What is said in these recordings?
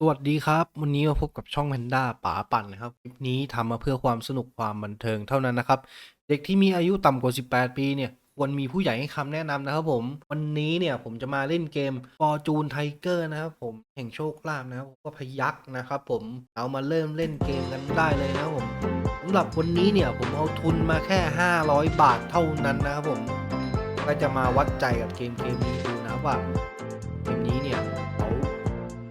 สวัสดีครับ วันนี้มาพบกับช่องแพนด้าป๋าปั่นนะครับ คลิปนี้ทำมาเพื่อความสนุกความบันเทิงเท่านั้นนะครับ เด็กที่มีอายุต่ำกว่า 18 ปีเนี่ยควรมีผู้ใหญ่ให้คำแนะนำนะครับผม วันนี้เนี่ยผมจะมาเล่นเกม Fortune Tiger นะครับผมแห่งโชคลาภนะครับก็พยักนะครับผมเอามาเริ่มเล่นเกมกันได้เลยนะครับผมสำหรับวันนี้เนี่ยผมเอาทุนมาแค่ 500 บาทเท่านั้นนะครับผม ก็จะมาวัดใจกับเกมเกมนี้ดูนะว่าเกมนี้เนี่ยเขา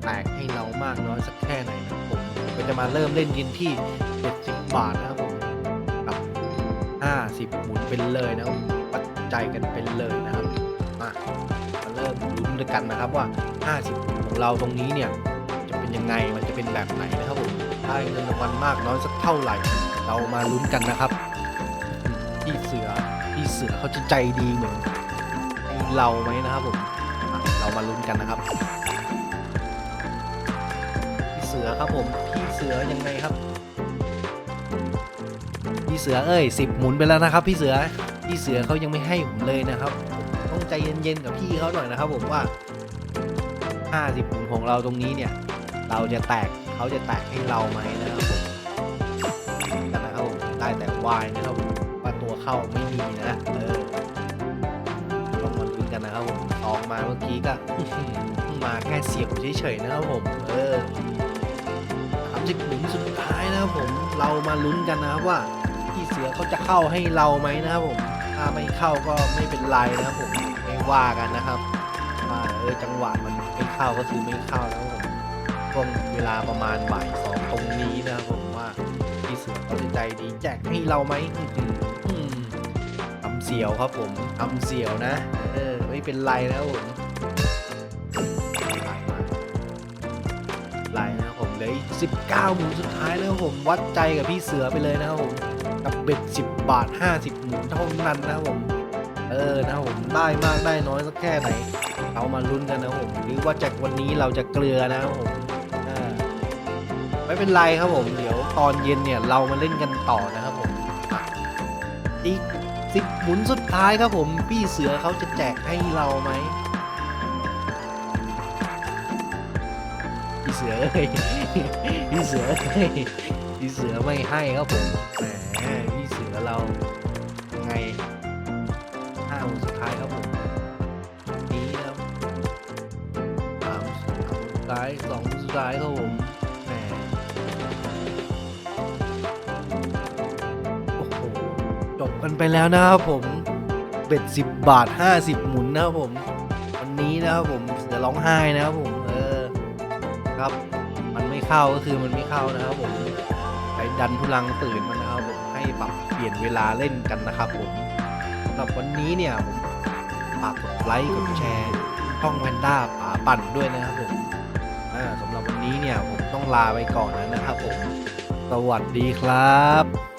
แตกให้เรา มากน้อยสักแค่ไหนนะครับผมก็จะมาเริ่มเล่นกันที่ 70 บาทนะครับผมกับ50หมุนเป็นเลยนะครับวัดใจกันเป็นเลยนะครับมามาเริ่มลุ้นด้วยกันนะครับว่า 50หมุนของเราตรงนี้เนี่ยจะเป็นยังไงมันจะเป็นแบบไหนนะครับผมได้เงินรางวัลมากน้อยสักเท่าไหร่ เรามาลุ้นกันนะครับพี่เสือพี่เสือเขาจะใจดีเหมือนเราไหมนะครับผมเรามาลุ้นกันนะครับ ครับผม พี่เสือยังไงครับ พี่เสือเอ้ยสิบหมุนไปแล้วนะครับ พี่เสือพี่เสือเขายังไม่ให้ผมเลยนะครับผมต้องใจเย็นๆกับพี่เขาหน่อยนะครับผมว่า 50หมุนของเราตรงนี้เนี่ย เราจะแตกเขาจะแตกให้เราไหมนะครับผมกันนะครับผมได้แต่วายนะครับผมว่าตัวเข้าไม่มีนะเออต้องมาลุ้นกันนะครับผมออกมาเมื่อกี้ก็มาแค่เสียบเฉยๆนะครับผม เออ สิบหมุนสุดท้ายนะครับผมเรามาลุ้นกันนะครับว่าพี่เสือเขาจะเข้าให้เราไหมนะครับผมถ้าไม่เข้าก็ไม่เป็นไรนะครับผมไม่ว่ากันนะครับว่าเออจังหวะมันไม่เข้าก็คือไม่เข้านะครับผมช่วงเวลาประมาณบ่ายสองตรงนี้นะครับผมว่าพี่เสือเขาจะใจดีแจกให้เราไหมอืมทำเสียวครับผมทำเสียวนะ เออไม่เป็นไรนะครับผม นะครับผมเหลยสิบเก้าหมุนสุดท้ายนะครับผมวัดใจกับพี่เสือไปเลยนะครับผมกับเบ็ดสิบบาทห้าสิบหมุนเท่านั้นนะครับผมเออนะครับผมได้มากได้น้อยสักแค่ไหนเรามาลุ้นกันนะครับผมหรือว่าจากวันนี้เราจะเกลือนะครับผมไม่เป็นไรครับผม เดี๋ยวตอนเย็นเนี่ยเรามาเล่นกันต่อนะครับผมอีกสิบหมุนสุดท้ายครับผม พี่เสือเขาจะแจกให้เราไหม พี่เสือเอ้ยพี่เสือเอ้ยพี่เสือไม่ให้ครับผมแหมพี่เสือเรายังไงห้าหมุนสุดท้ายครับผมนี้ครับสามสุดท้ายสองสุดท้ายครับผมแหมโอ้โหจบกันไปแล้วนะครับผมเบ็ดสิบบาทห้าสิบหมุนนะครับผมวันนี้นะครับผมเสือร้องไห้นะครับผม ครับ มันไม่เข้าก็คือมันไม่เข้านะครับผมไปดันทุลังตื่นมันนะครับผมให้ปรับเปลี่ยนเวลาเล่นกันนะครับผมสำหรับวันนี้เนี่ยผมฝากกดไลค์กดแชร์ช่องแพนด้าป๋าปั่นด้วยนะครับผมสำหรับวันนี้เนี่ยผมต้องลาไปก่อนแล้วนะครับผม สวัสดีครับ